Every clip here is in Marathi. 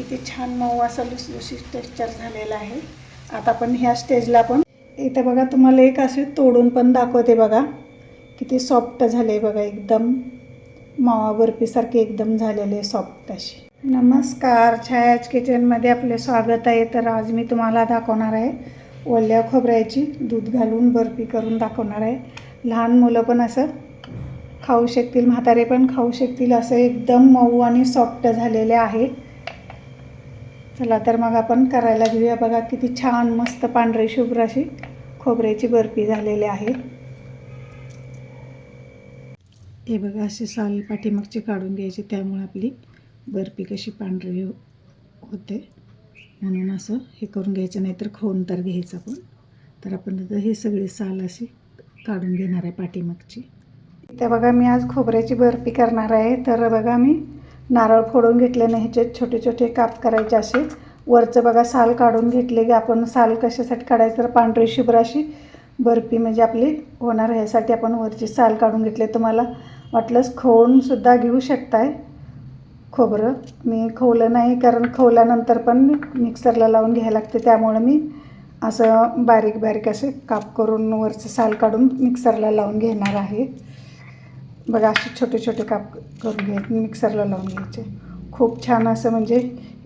किती छान मऊ असा लुसलुशीत टेक्स्चर झालेला आहे. आता आपण ह्या स्टेजला पण इथे बघा तुम्हाला एक असे तोडून पण दाखवते बघा. किती सॉफ्ट झाले बघा एकदम मावा बर्फीसारखे एकदम झालेले सॉफ्ट अशी. नमस्कार छायाच किचनमध्ये आपले स्वागत आहे. तर आज मी तुम्हाला दाखवणार आहे ओल्या खोबऱ्याची दूध घालून बर्फी करून दाखवणार आहे. लहान मुलं पण असं खाऊ शकतील म्हातारे पण खाऊ शकतील असं एकदम मऊ आणि सॉफ्ट झालेले आहे. चला तर मग आपण करायला घेऊया. बघा किती छान मस्त पांढरी शुभ्र अशी खोबऱ्याची बर्फी झालेली आहे. हे बघा अशी साल पाठीमागची काढून घ्यायची. त्यामुळे आपली बर्फी कशी पांढरी हो-, होते. म्हणून असं हे करून घ्यायचं नाही तर खोन तर घ्यायचं आपण. तर आपण आता ही सगळी साल अशी काढून घेणार आहे पाठीमागची. त्या बघा मी आज खोबऱ्याची बर्फी करणार आहे. तर बघा मी नारळ फोडून घेतले नाही ह्याचे छोटे छोटे काप करायचे असे. वरचं बघा साल काढून घेतले की आपण साल कशासाठी काढायचं? तर पांढरी शुभ्र अशी बर्फी म्हणजे आपली होणार ह्यासाठी आपण वरची साल काढून घेतले. तुम्हाला वाटलंच खवूनसुद्धा घेऊ शकताय. खोबरं मी खवलं नाही कारण खवल्यानंतर पण मिक्सरला लावून घ्यायला लागते. त्यामुळं मी असं बारीक बारीक असे काप करून वरचं साल काढून मिक्सरला लावून घेणार आहे. बघा असे छोटे छोटे काप करून घ्यायचे मिक्सरला लावून घ्यायचे. खूप छान असं म्हणजे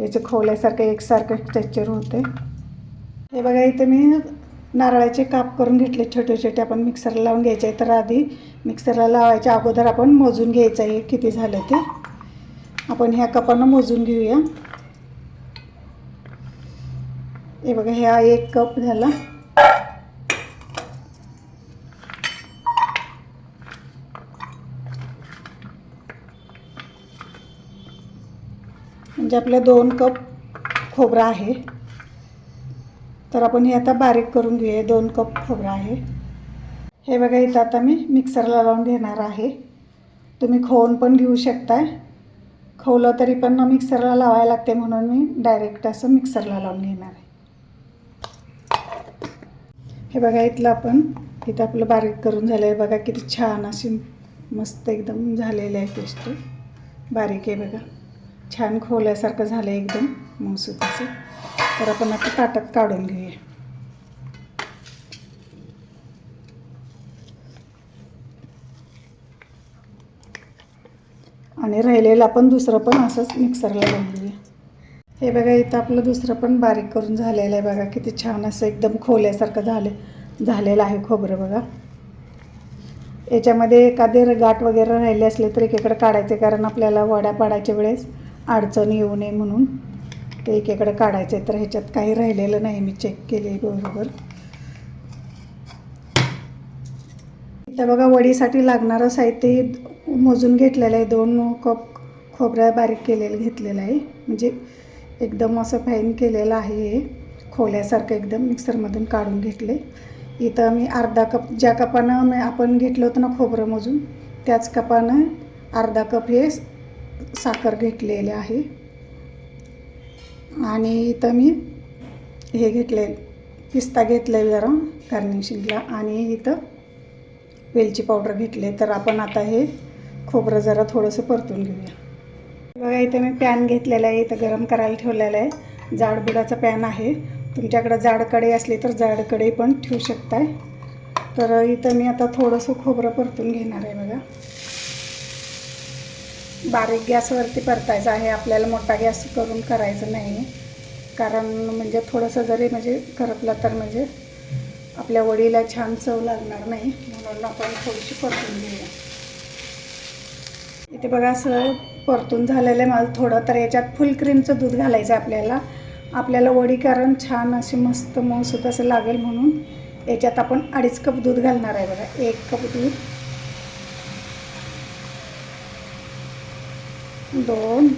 याचं खोवल्यासारखं एकसारखं टेक्चर होते हे बघा इथं मी नारळाचे काप करून घेतले छोटे छोटे आपण मिक्सरला लावून घ्यायचे. तर आधी मिक्सरला लावायच्या अगोदर आपण मोजून घ्यायचं आहे किती झालं ते. आपण ह्या कपानं मोजून घेऊया. हे बघा ह्या एक कप झाला. म्हणजे आपल्या दोन कप खोबरं आहे. तर आपण हे आता बारीक करून घेऊया. दोन कप खोबरं आहे. हे बघा इथं आता मी मिक्सरला लावून घेणार आहे. तुम्ही खोवून पण घेऊ शकताय. खवलं तरी पण मिक्सरला लावायला लागते म्हणून मी डायरेक्ट असं मिक्सरला लावून घेणार आहे. हे बघा इथलं आपण इथं आपलं बारीक करून झालं आहे बघा किती छान अशी मस्त एकदम झालेलं आहे पेस्ट बारीक आहे बघा. छान खोल्यासारखं झालं आहे एकदम मसूत असं तर आपण आता ताटात काढून घेऊया. आणि राहिलेलं आपण दुसरं पण असंच मिक्सरला लावून घेऊया हे बघा इथं आपलं दुसरं पण बारीक करून झालेलं आहे बघा किती छान असं एकदम खोल्यासारखं झालं झालेलं आहे खोबरं बघा. याच्यामध्ये एखादे गाठ वगैरे राहिले असले तर एकीकडे काढायचे कारण आपल्याला वड्या पाडायच्या वेळेस अडचण येऊ नये म्हणून. ते एकीकडे काढायचे तर ह्याच्यात काही राहिलेलं नाही मी चेक केले बरोबर. इथं बघा वडीसाठी लागणारं साहित्य मोजून घेतलेलं आहे. दोन कप खोबऱ्या बारीक केलेलं घेतलेलं आहे. म्हणजे एकदम असं फाईन केलेलं आहे हे. खोल्यासारखं एकदम मिक्सरमधून काढून घेतले इथं मी अर्धा कप ज्या कपानं आपण घेतलं होतं ना खोबरं मोजून त्याच कपानं अर्धा कप हे साखर घेतलेली आहे. आणि इथं मी हे घेतले पिस्ता घेतला आहे जरा गार्निशिंगला आणि इथं वेलची पावडर घेतले. तर आपण आता हे खोबरं जरा थोडंसं परतून घेऊया. बघा इथं मी पॅन घेतलेला आहे. इथं गरम करायला ठेवलेलं आहे. जाडबुडाचा पॅन आहे. तुमच्याकडं जाड असले असली तर जाड कढई पण ठेवू शकताय. तर इथं मी आता थोडंसं खोबरं परतून घेणार आहे बघा. बारीक गॅसवरती परतायचं आहे. आपल्याला मोठा गॅस करून करायचं नाही. कारण म्हणजे थोडंसं जरी म्हणजे करपलं तर म्हणजे आपल्या वडीला छान चव लागणार नाही. म्हणून आपण थोडीशी परतून घेऊया. इथे बघा असं परतून झालेलं आहे. माझं थोडं तर याच्यात फुल क्रीमचं दूध घालायचं आहे आपल्याला. आपल्याला वडी कारण छान अशी मस्त मऊसूत असं लागेल म्हणून याच्यात आपण अडीच कप दूध घालणार आहे बघा. एक कप दूध. दोन.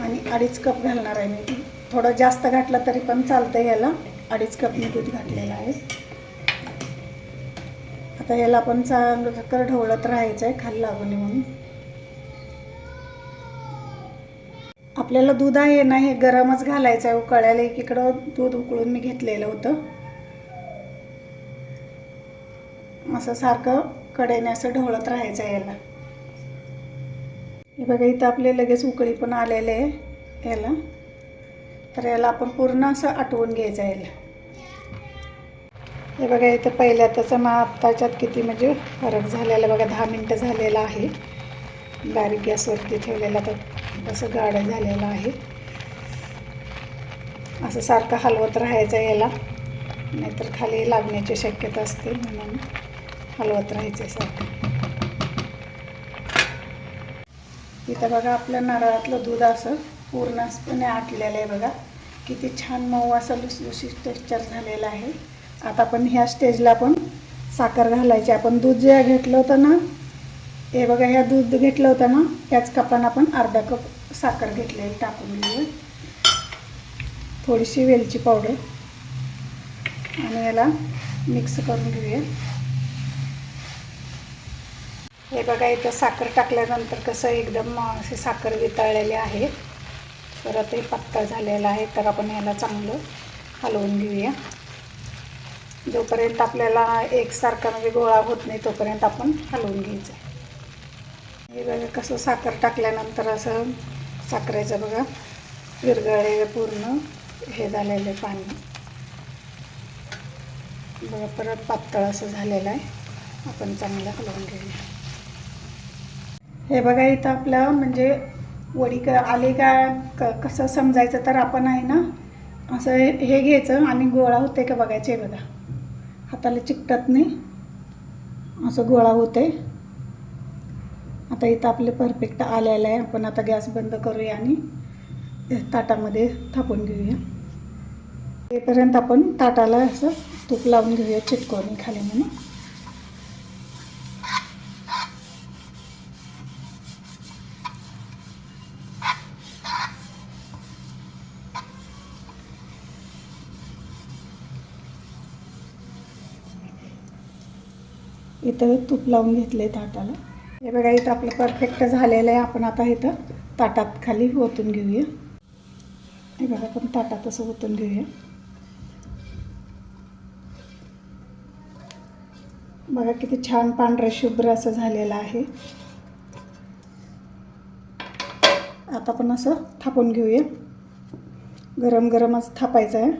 आणि अडीच कप घालणार आहे मी. थोडं जास्त घातलं तरी पण चालतं याला. अडीच कप मी दूध घातलेलं आहे. आता याला आपण चांगलं चक्कर ढवळत राहायचं आहे खाली लागू नये म्हणून. आपल्याला दूध आहे ना हे गरमच घालायचं आहे उकळायला एकीकडं दूध उकळून मी घेतलेलं होतं. असं सारखं कडेने असं ढवळत राहायचं याला. हे बघा इथं आपले लगेच उकळी पण आलेले आहे याला. तर याला आपण पूर्ण असं आटवून घ्यायचं याला. हे बघा इथं पहिल्या त्याचा ना आत्ताच्यात किती म्हणजे फरक झालेला बघा दहा मिनटं झालेला आहे. बारीक गॅसवरती ठेवलेला तर असं गाडं झालेलं आहे. असं सारखं हलवत राहायचं याला. नाहीतर खाली लागण्याची शक्यता असते म्हणून. हलवत राहायचं सारखं इथं बघा आपलं नारळातलं दूध असं पूर्णपणे आटलेलं आहे बघा. किती छान मऊ असं लुसलुशीत टेक्स्चर झालेलं आहे. आता आपण ह्या स्टेजला आपण साखर घालायची. आपण दूध जे घेतलं होतं ना हे बघा ह्या दूध घेतलं होतं ना त्याच कपानं आपण अर्धा कप साखर घेतलेली टाकून दिली. थोडीशी वेलची पावडर आणि याला मिक्स करून घेऊया. हे बघा इथं साखर टाकल्यानंतर कसं एकदम असे साखर वितळलेले आहे परत हे पत्ता झालेला आहे तर आपण याला चांगलं हलवून घेऊया. जोपर्यंत आपल्याला एकसारखा म्हणजे गोळा होत नाही तोपर्यंत आपण हलवून घ्यायचं हे बघा कसं साखर टाकल्यानंतर असं साखरेचं बघा विरगळलेलं पूर्ण हे झालेलं पाणी. बघा परत पातळ असं झालेलं आहे. आपण चांगलं हलवून घेऊया. हे बघा इथं आपलं म्हणजे वडी क आले का क कसं समजायचं तर आपण आहे ना असं हे घ्यायचं आणि गोळा होते का बघायचे बघा. हाताला चिकटत नाही. असं गोळा होते आता इथं आपले परफेक्ट आलेलं आहे. आपण आता गॅस बंद करूया आणि ताटामध्ये थापून घेऊया. तेपर्यंत आपण ताटाला असं तूप लावून घेऊया चिटकवणी खाली म्हणून. इथं तूप लावून घेतलं आहे ताटाला. हे बघा इथं आपलं परफेक्ट झालेलं आहे. आपण आता इथं ताटात खाली ओतून घेऊया. हे बघा आपण ताटात असं ओतून घेऊया. बघा किती छान पांढरं शुभ्र असं झालेलं आहे. आता आपण असं थापून घेऊया. गरम गरमच थापायचं आहे.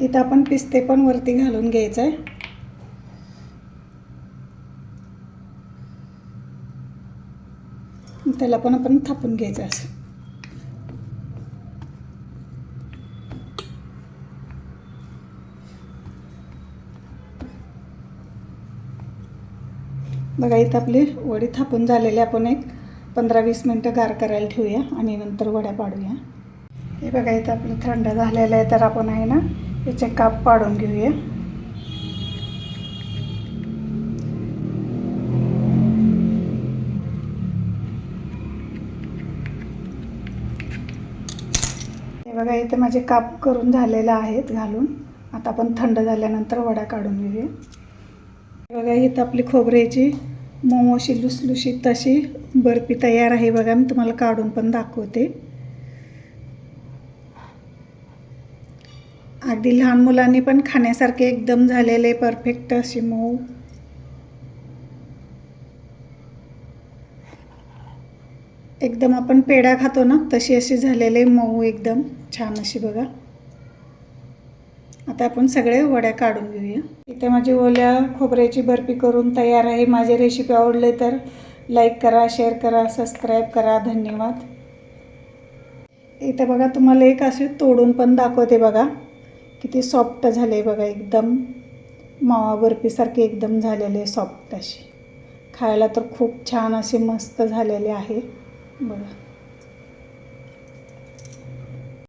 इथं आपण पिस्ते पण वरती घालून घ्यायचं आहे त्याला पण आपण थापून घ्यायचं असं. बघा इथं आपली वडी थापून झालेली आपण एक पंधरा वीस मिनटं गार करायला ठेवूया आणि नंतर वड्या पाडूया. हे बघा इथं आपलं थंड झालेलं आहे तर आपण आहे ना याचे काप पाडून घेऊया. हे बघा इथे माझे काप करून झालेले आहेत घालून. आता आपण थंड झाल्यानंतर वडा काढून घेऊया. बघा इथं आपली खोबऱ्याची मोमोशी लुसलुशी लुसलुशीत बर्फी तयार आहे बघा मी तुम्हाला काढून पण दाखवते. अगदी लहान मुलांनी पण खाण्यासारखे एकदम झालेले परफेक्ट अशी मऊ. एकदम आपण पेढा खातो ना तशी अशी झालेले मऊ एकदम छान अशी बघा. आता आपण सगळे वड्या काढून घेऊया. इथे माझी ओल्या खोबऱ्याची बर्फी करून तयार आहे. माझी रेसिपी आवडली तर लाईक करा शेअर करा सबस्क्राईब करा. धन्यवाद. इथे बघा तुम्हाला एक असे तोडून पण दाखवते बघा. किती सॉफ्ट झाले बघा एकदम. मावा बर्फीसारखे एकदम झालेले सॉफ्ट अशी खायला तर खूप छान असे मस्त झालेले आहे. बघा.